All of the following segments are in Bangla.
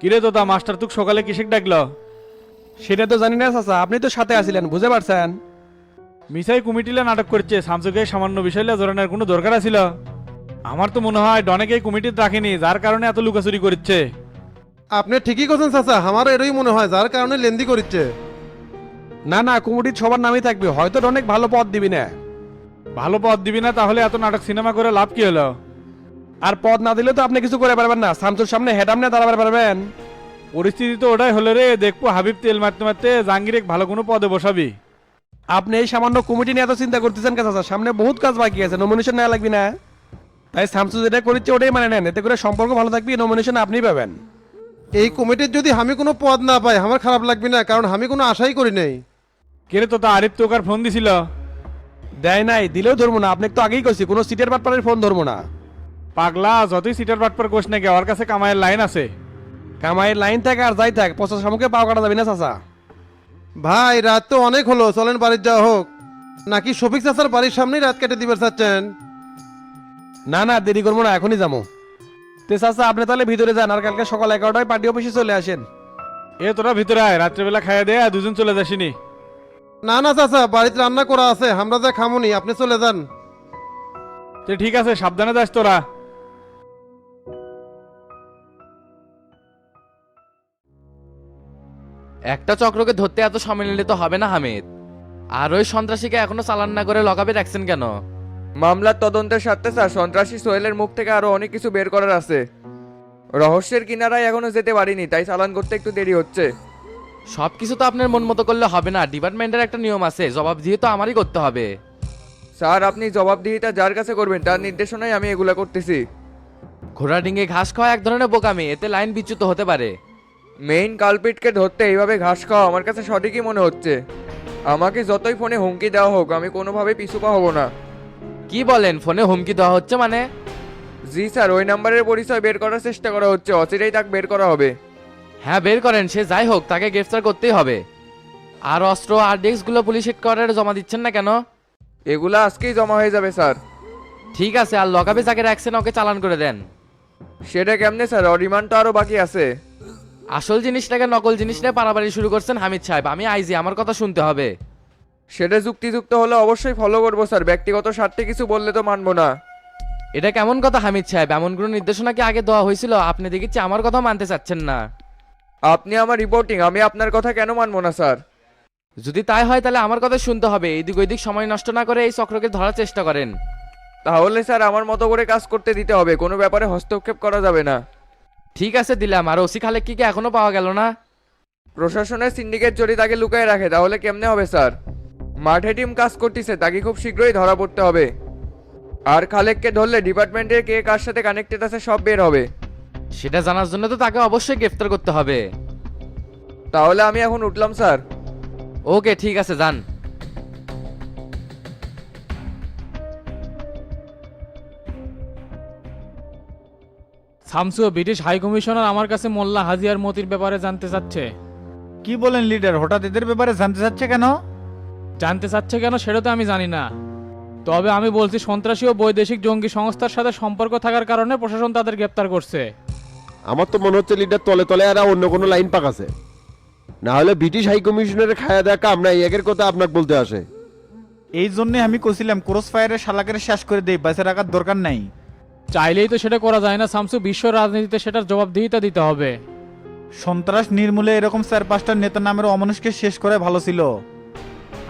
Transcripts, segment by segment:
কিরে দাদা মাস্টার তুক সকালে কিসে ডাকলো? সেটা তো জানি না চাচা আপনি তো সাথে আছিলেন বুঝতে পারছেন? মিসাই কমিটিলে নাটক করছে শামসুকে সামান্য বিষয়লে জোরানোর কোনো দরকার আছিল? আমার তো মনে হয় ডনেকে কমিটিতে রাখেনি যার কারণে এত লুকাচুরি করছে আপনি ঠিকই করছেন চাচা আমার এরই মনে হয় যার কারণে লেন্দি করছে না না কুমুটির সবার নামই থাকবে হয়তো অনেক ভালো পদ দিবি না। ভালো পদ দিবি না তাহলে এত নাটক সিনেমা করে লাভ কি হলো? আর পদ না দিলে তো আপনি কিছু করে পারবেন না। শামসুর সামনে হেডাম নিয়ে দাঁড়াতে পারবেন। পরিস্থিতি তো ওটাই হলো রে দেখব হাবিব তেল মারতে মারতে জাহাঙ্গীর ভালো কোনো পদে বসাবি। আপনি এই সামান্য কমিটি নিয়ে এত চিন্তা করতেছেন কে চাচা? সামনে বহুত কাজ বাকি আছে নমিনেশন নেওয়া লাগবে না। তাই শামসু যেটা করেছে ওটাই মানে নেন এতে করে সম্পর্ক ভালো থাকবে নমিনেশন আপনি পাবেন। এই কমিটির যদি আমি কোনো পদ না পাই আমার খারাপ লাগবে না কারণ আমি কোনো আশাই করি নাই। কেরে তো তোতা আরিফ তো ওকার ফোন দিছিল। দেয় নাই দিলেও ধরবো না আপনি তো আগেই কইছি কোনো সিটের বাটপাড়ের ফোন ধরবো না। পাগলা যতই সিটার বাটপার কোষ নাকি ওর কাছে কামাইয়ের লাইন আছে। কামাইয়ের লাইন থাকে আর যাই থাক পচাশ সামুকে পাও কাটা যাবে না চাচা। ভাই রাত তো অনেক হলো চলেন বাড়ির যাওয়া হোক। নাকি শফিক চাচার বাড়ির সামনেই রাত কেটে দিবার চাচ্ছেন? না না দেরি করব না এখনই যাব। তে চাচা আপনি তাহলে ভিতরে যান আর কালকে সকাল এগারোটায় পার্টি অফিসে চলে আসেন। এ তোরা ভিতরে আয় রাত্রেবেলা খাইয়া দে আর দুজন চলে যাসিনি। না না চাচা বাড়িতে রান্না করা আছে আমরা যা খামুনি আপনি চলে যান। তো ঠিক আছে সাবধানে যাস তোরা। একটা চক্রকে ধরতে এত সময় নিলে তো হবে না হামিদ। আর ওই সন্ত্রাসীকে এখনও চালান না করে লকাপে রাখছেন কেন? মামলার তদন্তের স্বার্থে স্যার সন্ত্রাসী সোহেলের মুখ থেকে আরও অনেক কিছু বের করার আছে। রহস্যের কিনারায় এখনও যেতে পারিনি তাই চালান করতে একটু দেরি হচ্ছে। সব কিছু তো আপনার মন মতো করলে হবে না ডিপার্টমেন্টের একটা নিয়ম আছে জবাব দিয়ে তো আমারই করতে হবে। স্যার আপনি জবাবদিহিতা যার কাছে করবেন তার নির্দেশনায় আমি এগুলা করতেছি। ঘোড়া ডিঙে ঘাস খাওয়া এক ধরনের বোকামি এতে লাইন বিচ্যুত হতে পারে। মেইন কালপিটকে ধরতে এইভাবে ঘাস খাওয়া আমার কাছে সঠিকই মনে হচ্ছে। আমাকে যতই ফোনে হুমকি দেওয়া হোক আমি কোনোভাবে পিছু পা হব না। কি বলেন ফোনে হুমকি দেওয়া হচ্ছে মানে? জি স্যার ওই নাম্বারের পরিচয় বের করার চেষ্টা করা হচ্ছে অচিরেই তাকে বের করা হবে। হ্যাঁ বের করেন সে যাই হোক তাকে গ্রেফতার করতেই হবে। আর অস্ত্র আর ডেস্কগুলো পুলিশ হেডকোয়ার্টারে জমা দিচ্ছেন না কেন? এগুলো আজকেই জমা হয়ে যাবে স্যার। ঠিক আছে আর লকাপে যাকে রাখছেন ওকে চালান করে দেন। সেটা কেমনে স্যার? রিমান্ড তো আরও বাকি আছে। আসল জিনিসটাকে নকল জিনিস জিনিসটা পারাপারি শুরু করছেন হামিদ সাহেব। আমি আইজি আমার কথা শুনতে হবে। সেটা যুক্তিযুক্ত হলে অবশ্যই ফলো করব স্যার। ব্যক্তিগত স্বার্থে কিছু বললে তো মানবো না। এটা কেমন কথা হামিদ সাহেব? এমন কোনো নির্দেশনা কি আগে দেওয়া হয়েছিল? আপনি দেখেছি আমার কথা মানতে চাচ্ছেন না। আপনি আমার রিপোর্টিং আমি আপনার কথা কেন মানবো না স্যার? যদি তাই হয় তাহলে আমার কথা শুনতে হবে। এদিক ওইদিক সময় নষ্ট না করে এই চক্রকে ধরার চেষ্টা করেন। তাহলে স্যার আমার মতো করে কাজ করতে দিতে হবে। কোনো ব্যাপারে হস্তক্ষেপ করা যাবে না। ঠিক আছে দিলাম আর ওসি খালেক কি এখনও পাওয়া গেল না? প্রশাসনের সিন্ডিকেট যদি তাকে লুকায় রাখে তাহলে কেমনে হবে স্যার? মাঠে টিম কাজ করতেছে তাকে খুব শীঘ্রই ধরা পড়তে হবে। আর খালেককে ধরলে ডিপার্টমেন্টের কে কার সাথে কানেক্টেড আছে সব বের হবে। সেটা জানার জন্য তো তাকে অবশ্যই গ্রেফতার করতে হবে। তাহলে আমি এখন উঠলাম স্যার। ওকে ঠিক আছে যান। শামসু ব্রিটিশ হাই কমিশনার আমার কাছে মোল্লা হাজিয়ার মতির ব্যাপারে জানতে চাচ্ছে। কি বলেন লিডার হঠাৎ এদের ব্যাপারে জানতে চাচ্ছে কেন? জানতে চাচ্ছে কেন সেটা তো আমি জানি না। তবে আমি বলছি সন্ত্রাসী ও বৈদেশিক জঙ্গি সংস্থার সাথে সম্পর্ক থাকার কারণে প্রশাসন তাদের গ্রেপ্তার করছে। আমার তো মনে হচ্ছে লিডার তলে তলে আর অন্য কোনো লাইন পাকাছে। না হলে ব্রিটিশ হাই কমিশনের খায়া দেখা কাম নাই একের কথা আপনাকে বলতে আসে। এই জন্য আমি কছিলাম ক্রস ফায়ারের শালাকের শেষ করে দেই বাসে রাখার দরকার নাই। চাইলেই তো সেটা করা যায় না শামসু বিশ্ব রাজনীতিতে সেটার জবাবদিহিতা দিতে হবে। সন্ত্রাস নির্মূলে এরকম চার পাঁচটা নেতা নামের অমানুষকে শেষ করে ভালো ছিল।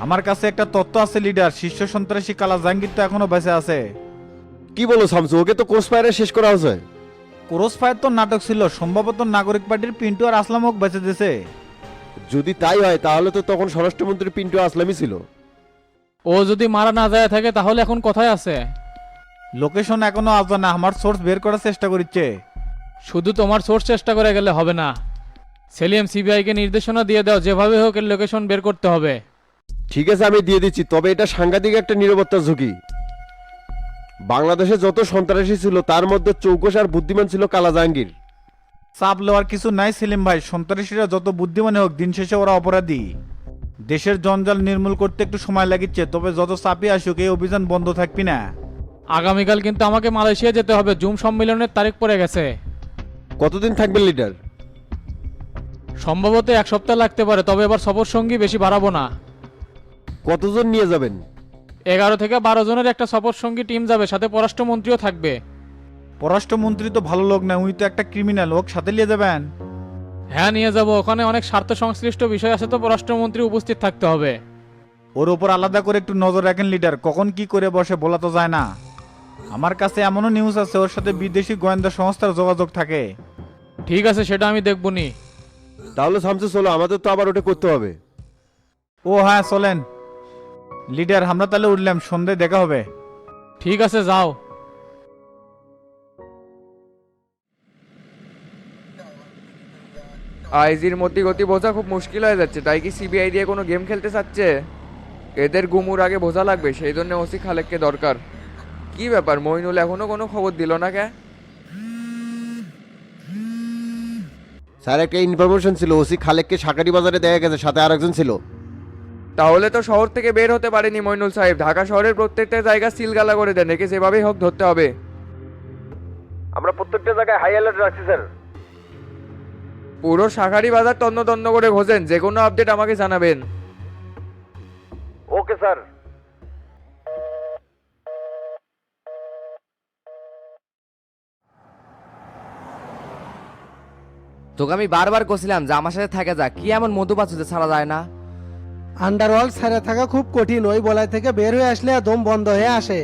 আমার কাছে একটা তত্ত্ব আছে লিডার। শীর্ষ সন্ত্রাসী কালা জাহাঙ্গীর তো এখনও বেঁচে আছে। কি বলো শামসু ওকে তো কোর্স ফায়ারে শেষ করা হয়েছে? ক্রস ফায়ার তো নাটক ছিল সম্ভবত নাগরিক পার্টির পিন্টু আর আসলামক বেঁচে দিয়েছে। যদি তাই হয় তাহলে তো তখন স্বরাষ্ট্রমন্ত্রী পিন্টু আসলামই ছিল। ও যদি মারা না যায় থাকে তাহলে এখন কোথায় আছে? লোকেশন এখনও আসবে না আমার সোর্স বের করার চেষ্টা করছে শুধু তোমার সোর্স চেষ্টা করে গেলে হবে না। সেলিম সিবিআইকে নির্দেশনা দিয়ে দাও যেভাবে হোক এর লোকেশন বের করতে হবে। ঠিক আছে আমি দিয়ে দিচ্ছি তবে এটা সাংঘাতিক একটা নিরাপত্তার ঝুঁকি। বাংলাদেশে যত সন্ত্রাসী ছিল তার মধ্যে চৌকস আর বুদ্ধিমান ছিল কালা জাহাঙ্গীর চাপ লওয়ার কিছু নাই সেলিম ভাই। সন্ত্রাসীরা যত বুদ্ধিমান হোক দিন শেষে ওরা অপরাধী। দেশের জঞ্জাল নির্মূল করতে একটু সময় লাগিচ্ছে তবে যত চাপই আসুক এই অভিযান বন্ধ থাকবি না। আগামীকাল কিন্তু আমাকে মালয়েশিয়া যেতে হবে। জুম সম্মেলনের তারিখ পড়ে গেছে। কতদিন থাকবেন লিডার? সম্ভবত এক সপ্তাহ লাগতে পারে তবে এবার সফর সঙ্গী বেশি বাড়াবো না। কতজন নিয়ে যাবেন? এগারো থেকে বারো জনের একটা সফর সঙ্গী টিম যাবে সাথে পররাষ্ট্রমন্ত্রীও থাকবে। পররাষ্ট্রমন্ত্রী তো ভালো লোক না উনি তো একটা ক্রিমিনাল ওক সাথে নিয়ে যাবেন? হ্যাঁ নিয়ে যাব। ওখানে অনেক স্বার্থ সংশ্লিষ্ট বিষয় আছে তো পররাষ্ট্রমন্ত্রী উপস্থিত থাকতে হবে। ওর ওপর আলাদা করে একটু নজর রাখেন লিডার কখন কি করে বসে বলা তো যায় না। আমার কাছে এমনও নিউজ আছে ওর সাথে বিদেশি গোয়েন্দা সংস্থার যোগাযোগ থাকে। ঠিক আছে সেটা আমি দেখব নি তাহলে শামসু চলো আমাদের তো আবার ওটা করতে হবে। ও হ্যাঁ চলেন। লিডার আমরা তাহলে উঠলাম সন্ধে দেখা হবে। ঠিক আছে যাও। আইজির মতি গতি বোঝা খুব মুশকিল হয়ে যাচ্ছে তাই কি সিবিআই দিয়ে কোনো গেম খেলতে চাচ্ছে? এদের গুমুর আগে বোঝা লাগবে সেই জন্য ওসি খালেককে দরকার। কি ব্যাপার? মইনুল এখনও কোনো খবর দিল না কে? স্যার একটা ইনফরমেশন ছিল ওসি খালেককে শাকারি বাজারে দেখা গেছে সাথে আরেকজন ছিল। তাহলে তো শহর থেকে বের হতে পারেনি মইনুল সাহেব। ঢাকা শহরের প্রত্যেকটা জায়গা সিলগালা করে দেন একে যেভাবেই হোক ধরতে হবে। আমরা প্রত্যেকটা জায়গায় হাই অ্যালার্ট রাখছি স্যার। পুরো শাখারি বাজার তন্ন তন্ন করে খোঁজেন যে কোনো আপডেট আমাকে জানাবেন। ওকে স্যার তোকে আমি বারবার কছিলাম যে আমার সাথে থাকে যা কি এমন মধু পাচ্ছ যে ছাড়া যায় না? আন্ডারওয়ার্ল্ড ছেড়ে থাকা খুব কঠিন ওই বলাই থেকে বের হয়ে আসলে দম বন্ধ হয়ে আসে।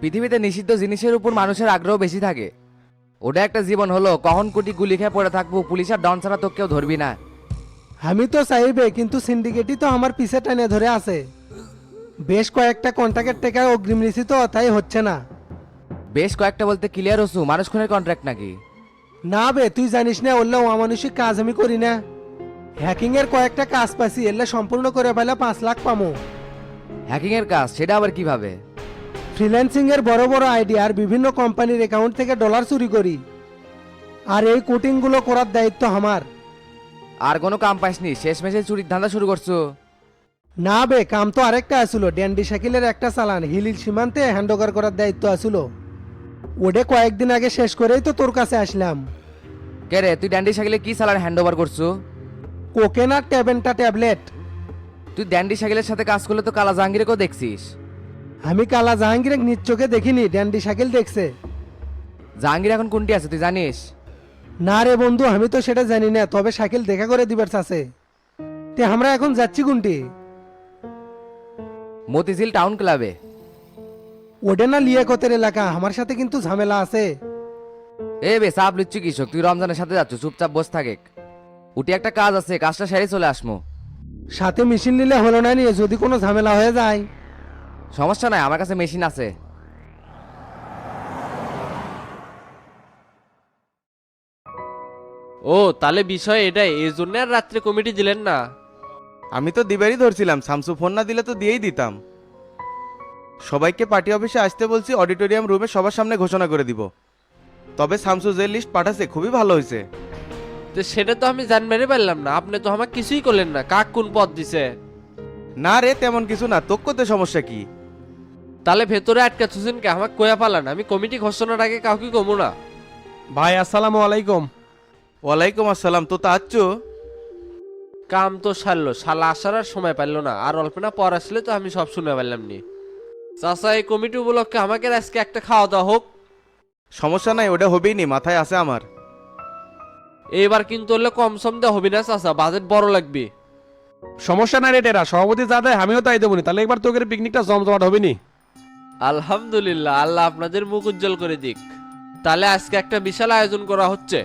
পৃথিবীতে নিষিদ্ধ জিনিসের উপর মানুষের আগ্রহ বেশি থাকে। ওটা একটা জীবন হলো কখন কোটি গুলি খেয়ে পড়ে থাকব পুলিশ আর ডন ছাড়া তো কেউ ধরবি না। আমি তো চাইবে কিন্তু সিন্ডিকেটই তো আমার পিছে টানে ধরে আছে। বেশ কয়েকটা কন্ট্রাক্টের টেকায় অগ্রিম নিছি তো তাই হচ্ছে না। বেশ কয়েকটা বলতে ক্লিয়ার হসু মানুষ খুনের কন্ট্রাক্ট নাকি? না বে তুই জানিস না বললে অমানুষিক কাজ আমি করি না। হ্যাকিং এর কয়েকটা কাজ পাইছি এলে সম্পূর্ণ করে ফেলে পাঁচ লাখ পামো। হ্যাকিং এর কাজ সেটা আবার কীভাবে? ফ্রিল্যান্সিং এর বড় বড় আইডিয়া আর বিভিন্ন কোম্পানির অ্যাকাউন্ট থেকে ডলার চুরি করি। আর এই কোটিংগুলো করার দায়িত্ব আমার। আর কোনো কাম পাসনি শেষ মেশে চুরির ধান্দা শুরু করছ? না বে কাম তো আরেকটা আসলো ড্যান্ডি সাইকেলের একটা চালান হিলিল সীমান্তে হ্যান্ডওভার করার দায়িত্ব আসলো। ওডে কয়েকদিন আগে শেষ করেই তো তোর কাছে আসলাম। কে রে তুই ড্যান্ডি সাইকেলে কি চালান হ্যান্ড ওভার করছ? কোকেন আর ট্যাবেন্টা ট্যাবলেট তুই ড্যান্ডি সাইকেলের সাথে কাজ করলে তো কালা জাহাঙ্গীরকেও দেখছিস। আমি কালা জাহাঙ্গীরের নিজ চোখে দেখিনি ড্যান্ডি সাইকেল দেখছে। জাহাঙ্গীর এখন কোনটি আছে তুই জানিস? না রে বন্ধু আমি তো সেটা জানি না তবে সাইকেল দেখা করে দিবার চাচ্ছে তে আমরা এখন যাচ্ছি কোনটি? মতিঝিল টাউন ক্লাবে। ওডে না লিয়াকতের এলাকা আমার সাথে কিন্তু ঝামেলা আছে। এ বে সাপ লিচ্ছু কৃষক তুই রমজানের সাথে যাচ্ছ চুপচাপ বস থাকে উঠি একটা কাজ আছে কাজটা সেরে চলে আসমো। সাথে মেশিন নিলে হলো না নিয়ে যদি কোনো ঝামেলা হয়ে যায়। সমস্যা নাই আমার কাছে মেশিন আছে। ও তাহলে বিষয় এটাই এই জন্য আর রাত্রে কমিটি দিলেন না। আমি তো দিবারই ধরছিলাম শামসু ফোন না দিলে তো দিয়েই দিতাম। সবাইকে পার্টি অফিসে আসতে বলছি অডিটোরিয়াম রুমে সবার সামনে ঘোষণা করে দিব। তবে শামসু যে লিস্ট পাঠাচ্ছে খুবই ভালো হয়েছে। তো সেটা তো আমি জানবারই পারলাম না আপনি তো আমাকে কিছুই করলেন না কাক কোন পথ দিছে? না রে তেমন কিছু না তোর করতে সমস্যা কি? তাহলে ভেতরে আটকা থুসেন কে আমাকে কয়া পালান আমি কমিটি ঘোষণার আগে কাউকে কমু না। ভাই আসসালামু আলাইকুম। ওয়ালাইকুম আসসালাম তো তা আচ্ছো? কাম তো সারলো শালা আসার আর সময় পারল না আর অল্প না পর আসলে তো আমি সব শুনে পারলাম নি। চাচা এই কমিটি উপলক্ষে আমাকে আজকে একটা খাওয়া দাওয়া হোক। সমস্যা নাই ওটা হবেই নি মাথায় আছে আমার। এইবার কিন্তু হলে কম সম দেওয়া হবে না চাচা বাজেট বড় লাগবে। সমস্যা নাই রে টেরা সভাপতি যা দেয় আমিও তাই দেবনি তাহলে এবার তোকে পিকনিকটা জমজমাট হবে নি। আলহামদুলিল্লাহ আল্লাহ আপনাদের মুখ উজ্জ্বল করে দিক। তাহলে আজকে একটা বিশাল আয়োজন করা হচ্ছে।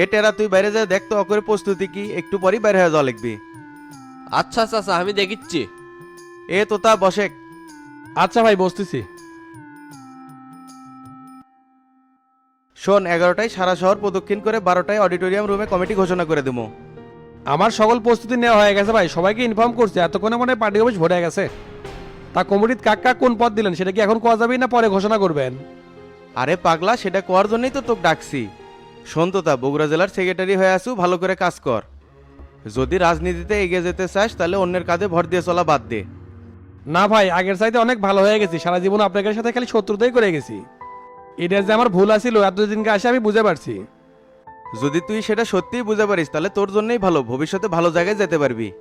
এ টেরা তুই বাইরে যা দেখ তো অকরে প্রস্তুতি কি একটু পরই বাইরে হয়ে যাওয়া লিখবি। আচ্ছা চাচা আমি দেখিচ্ছি। এ তোতা বসেক আচ্ছা ভাই বসতেছি। শোন এগারোটায় সারা শহর প্রদক্ষিণ করে বারোটায় অডিটোরিয়াম রুমে কমিটি ঘোষণা করে দেবো আমার সকল প্রস্তুতি নেওয়া হয়ে গেছে ভাই সবাইকে ইনফর্ম করছে এতক্ষণে মনে হয় পার্টি অফিস ভরে গেছে। তা কমিটির কাক কাক কোন পদ দিলেন সেটা কি এখন কোয়া যাবেই না পরে ঘোষণা করবেন? আরে পাগলা সেটা করার জন্যই তো তোকে ডাকছি। শোন তো তা বগুড়া জেলার সেক্রেটারি হয়ে আসু ভালো করে কাজ কর। যদি রাজনীতিতে এগিয়ে যেতে চাস তাহলে অন্যের কাঁধে ভর দিয়ে চলা বাদ দে। না ভাই আগের চাইতে অনেক ভালো হয়ে গেছি। সারা জীবন আপনাদের সাথে খালি শত্রুতাই করে গেছি। এটা যে আমার ভুল আছিল এতদিনকে আসে আমি বুঝে পারছি। যদি তুই সেটা সত্যিই বুঝে পারিস তাহলে তোর জন্যই ভালো। ভবিষ্যতে ভালো জায়গায় যেতে পারবি।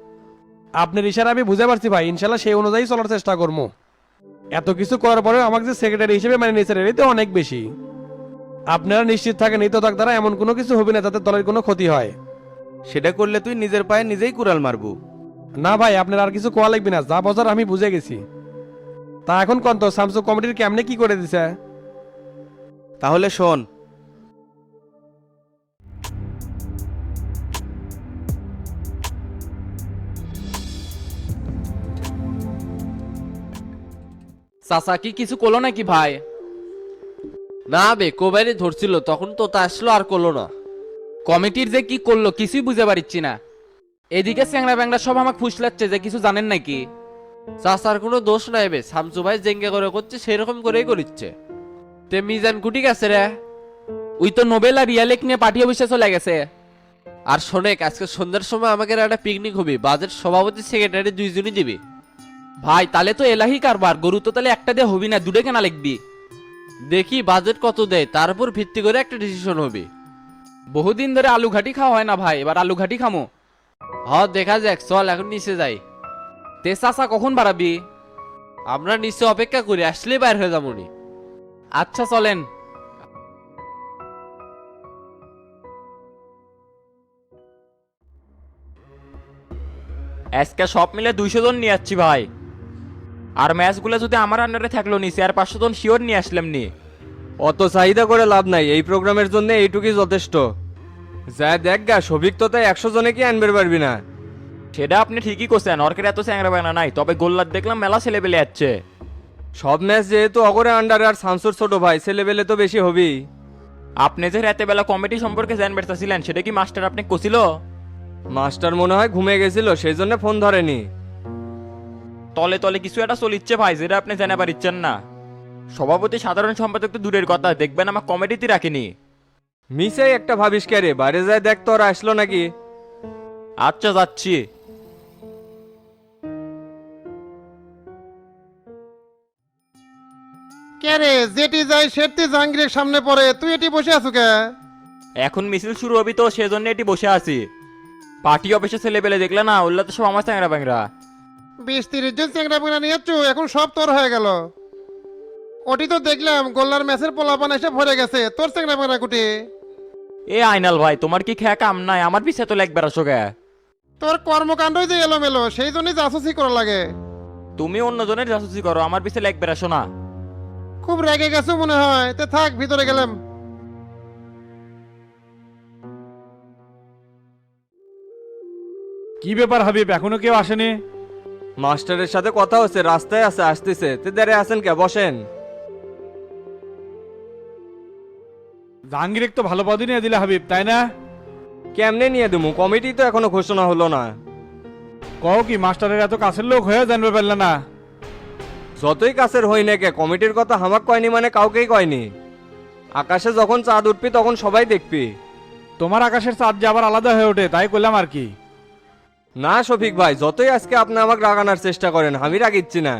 আপনার ইশারা আমি বুঝে পারছি ভাই ইনশাল্লাহ সেই অনুযায়ী চলার চেষ্টা করব। এত কিছু করার পরে আমাকে যে সেক্রেটারি হিসেবে মানে এটাই তো অনেক বেশি। আপনারা নিশ্চিত থাকেন এই তো তাক দ্বারা এমন কোনো কিছু হবে না যাতে দলের কোনো ক্ষতি হয়। সেটা করলে তুই নিজের পায়ে নিজেই কুড়াল মারবু। না ভাই আপনার আর কিছু কোয়া লাগবে না যা বছর আমি বুঝে গেছি। তা এখন কোন তো স্যামসু কমিটির কেমনে কি করে দিছে? তাহলে শোন। চাচা কি কিছু করল নাকি ভাই? না বে কোবাইরে ধরছিল তখন তো তা আসলো আর করল না। কমিটির যে কি করল কিছুই বুঝে পারছি না। এদিকে স্যাংরা ব্যাংরা সব আমাকে ফুসলাচ্ছে যে কিছু জানেন নাকি? চাচার কোনো দোষ নাই বে শামসু ভাই জেঙ্গে করে করছে সেরকম করেই করিচ্ছে। তে মিজান কুটি গেছে রে। ওই তো নোবেল আর রিয়ালেক নিয়ে পাঠিয়ে অফিসে চলে গেছে। আর শোনেক আজকে সন্ধ্যার সময় আমাকে একটা পিকনিক হবে বাজেট সভাপতি সেক্রেটারি দুইজনই দিবি। ভাই তাহলে তো এলাহি কারবার গরু তো তাহলে একটা দিয়ে হবি না দুটো কেনা লিখবি দেখি বাজেট কত দেয় তার উপর ভিত্তি করে একটা ডিসিশন হবে। বহুদিন ধরে আলু ঘাটি খাওয়া হয় না ভাই এবার আলু ঘাটি খামো। হ দেখা যাক চল এখন নিচে যাই। তে চাচা কখন বাড়াবি? আমরা নিচে অপেক্ষা করি আসলেই বাইর হয়ে যাব নি। আচ্ছা চলেন। আজকে সব মিলে দুইশো জন নিয়ে যাচ্ছি ভাই। আর ম্যাচগুলো যদি আমার আন্ডারে থাকল নি আর পাঁচশো জন শিওর নিয়ে আসলাম নি। অত চাহিদা করে লাভ নাই এই প্রোগ্রামের জন্য এইটুকুই যথেষ্ট। যা দেখ গা সবিক তো তাই একশো জনে কি আনবে পারবি না? সেটা আপনি ঠিকই করছেন অর্কের এত চ্যাংরা বানা নাই তবে গোল্লার দেখলাম মেলা ছেলে পেলে যাচ্ছে সব ম্যাচ যেহেতু অগরে আন্ডার আর সানসুর ছোট ভাই ছেলেবেলে তো বেশি হবেই আপনি যে রাতে বেলা কমিটি সম্পর্কে জানবে চাচ্ছিলেন সেটা কি মাস্টার আপনি কছিল মাস্টার মনে হয় ঘুমিয়ে গেছিল সেই জন্য ফোন ধরেনি। তলে তলে কিছু একটা চলিচ্ছে ভাই যেটা আপনি জানা পারিচ্ছেন না। সভাপতি সাধারণ সম্পাদক তো দূরের কথা দেখবেন আমার কমিটিতে রাখিনি। মিসে একটা ভাবিস কে রে? বাইরে যায় দেখ তোর আসলো নাকি? আচ্ছা যাচ্ছি। কে রে যেটি যাই সেটি জাহাঙ্গীরের সামনে পড়ে। তুই এটি বসে আছো কে? এখন মিছিল শুরু হবে তো সেজন্য এটি বসে আছি। পার্টি অফিসে ছেলে পেলে দেখলে না ওগুলো তো সব আমার চ্যাংরা ব্যাংরা বিশ তিরিশ জন চ্যাংরা পেঙ্গা নিয়ে যাচ্ছ, এখন সব তোর হয়ে গেল। ওটি তো দেখলাম গোল্লার ম্যাচের পোলাপান এসে ভরে গেছে। তোর চ্যাংরা পেঙ্গা কুটি। এ আইনাল ভাই তোমার কি খেয়া কাম নাই? আমার পিছে তো লেখ বেড়াছো গে। তোর কর্মকাণ্ডই যে এলোমেলো সেই জন্যই জাসুসি করা লাগে। তুমি অন্যজনের জাসুসি করো আমার পিছে লেখ বেড়াছো না। খুব রেগে গেছো মনে হয় তে থাক ভিতরে গেলাম। কি ব্যাপার হাবিব এখনও কেউ আসেনি? মাস্টারের সাথে কথা হচ্ছে রাস্তায় আছে আসতেছে। তে দাঁড়িয়ে আছেন কে? বসেন। জাহাঙ্গীর তো ভালো পদই নিয়ে দিলে হাবিব তাই না? কেমনে নিয়ে দেবো? কমিটি তো এখনও ঘোষণা হলো না। কও কি মাস্টারের এত কাছের লোক হয়ে জানবে পারলে না? যতই কাছের হই না কে কমিটির কথা হামাক কয়নি মানে কাউকেই কয়নি। আকাশে যখন চাঁদ উঠবি তখন সবাই দেখবি। তোমার আকাশের চাঁদ যে আবার আলাদা হয়ে ওঠে তাই করলাম আর কি। না শফিক ভাই যতই আজকে আপনি আমাকে রাগানোর চেষ্টা করেন আমি রাগিচ্ছি না।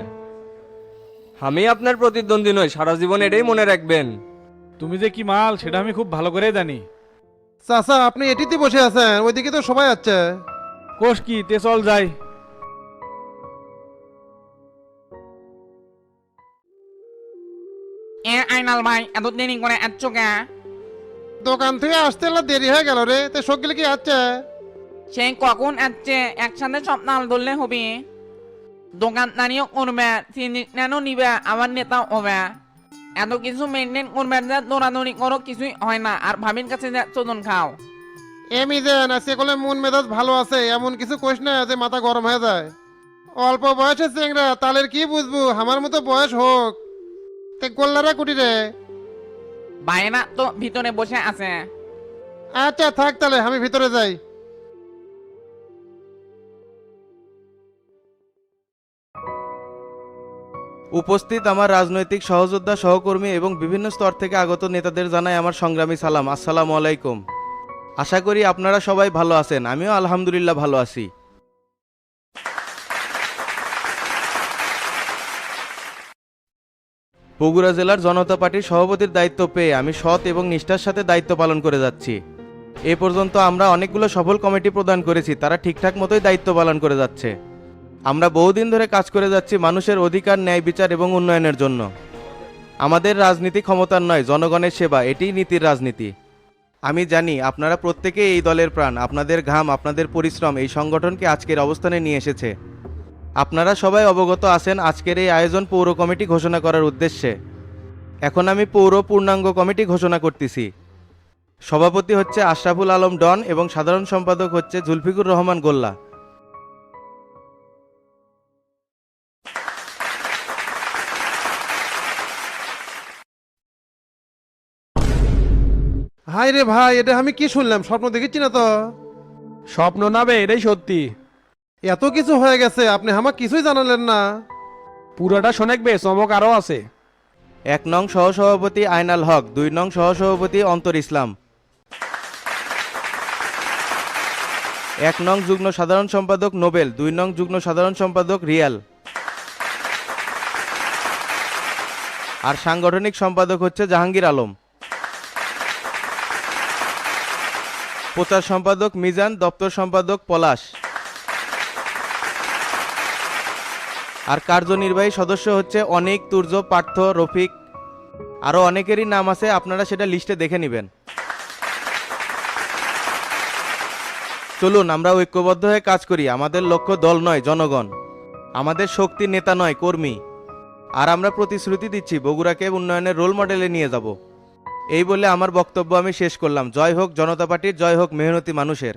আমি আপনার প্রতিদ্বন্দ্বী নই সারা জীবন এটাই মনে রাখবেন। তুমি যে কি মাল সেটা আমি খুব ভালো করেই জানি। চাচা আপনি এটিতে বসে আছেন ওইদিকে তো সবাই আছে। কোষ কি তে চল যাই। এ আইনাল ভাই এত দেরি করে এত কে? দোকান থেকে আসতে এলা দেরি হয়ে গেল রে তে সকিল কি আছে? সে কখন আসছে একসাথে সব নাল ধরলে হবে। দোকানদারিও করবে সিনিকও নিবে আমার নেতা হবে। এত কিছু মেনটেন করবে যে দৌড়াদৌড়ি করো কিছুই হয় না আর ভাবির কাছে যে চোদন খাও এমি দেন আজকে কলে মন মেজাজ ভালো আছে এমন কিছু কোষ না যে মাথা গরম হয়ে যায় অল্প বয়সে চেংরা তালের কি বুঝব আমার মতো বয়স হোক তে গোল্লারা কুটি রে বাইনা তো ভিতরে বসে আছে আচ্ছা থাক তাহলে আমি ভিতরে যাই উপস্থিত আমার রাজনৈতিক সহযোদ্ধা, সহকর্মী এবং বিভিন্ন স্তর থেকে আগত নেতাদের জানাই আমার সংগ্রামী সালাম। আসসালামু আলাইকুম। আশা করি আপনারা সবাই ভালো আছেন। আমিও আলহামদুলিল্লাহ ভালো আছি। বগুড়া জেলার জনতা পার্টির সভাপতির দায়িত্ব পেয়ে আমি সৎ এবং নিষ্ঠার সাথে দায়িত্ব পালন করে যাচ্ছি। এ পর্যন্ত আমরা অনেকগুলো সফল কমিটি প্রদান করেছি, তারা ঠিকঠাক মতোই দায়িত্ব পালন করে যাচ্ছে। আমরা বহুদিন ধরে কাজ করে যাচ্ছি মানুষের অধিকার, ন্যায়, বিচার এবং উন্নয়নের জন্য। আমাদের রাজনীতি ক্ষমতার নয়, জনগণের সেবা, এটিই নীতির রাজনীতি। আমি জানি, আপনারা প্রত্যেকেই এই দলের প্রাণ, আপনাদের ঘাম, আপনাদের পরিশ্রম, এই সংগঠনকে আজকের অবস্থানে নিয়ে এসেছে। আপনারা সবাই অবগত আছেন, আজকের এই আয়োজন পৌর কমিটি ঘোষণা করার উদ্দেশ্যে। এখন আমি পৌর পূর্ণাঙ্গ কমিটি ঘোষণা করতেছি। সভাপতি হচ্ছে আশরাফুল আলম ডন এবং সাধারণ সম্পাদক হচ্ছে জুলফিকুর রহমান গোল্লা। হাই রে ভাই এটা আমি কি শুনলাম? স্বপ্ন দেখেছি না তো? স্বপ্ন না বে এটাই সত্যি। এত কিছু হয়ে গেছে আপনি আমার কিছুই জানালেন না। পুরোটা শোনেক বে চমক আরও আছে। এক নং সহসভাপতি আইনাল হক দুই নং সহসভাপতি অন্তর ইসলাম। এক নং যুগ্ম সাধারণ সম্পাদক নোবেল দুই নং যুগ্ম সাধারণ সম্পাদক রিয়াল। আর সাংগঠনিক সম্পাদক হচ্ছে জাহাঙ্গীর আলম। প্রচার সম্পাদক মিজান, দপ্তর সম্পাদক পলাশ। আর কার্যনির্বাহী সদস্য হচ্ছে অনেক, তুর্য, পার্থ, রফিক। আরও অনেকেরই নাম আছে, আপনারা সেটা লিস্টে দেখে নেবেন। চলুন আমরা ঐক্যবদ্ধ হয়ে কাজ করি। আমাদের লক্ষ্য দল নয়, জনগণ। আমাদের শক্তি নেতা নয়, কর্মী। আর আমরা প্রতিশ্রুতি দিচ্ছি, বগুড়াকে উন্নয়নের রোল মডেলে নিয়ে যাব। এই বলে আমার বক্তব্য আমি শেষ করলাম। জয় হোক জনতা পার্টির, জয় হোক মেহনতি মানুষের।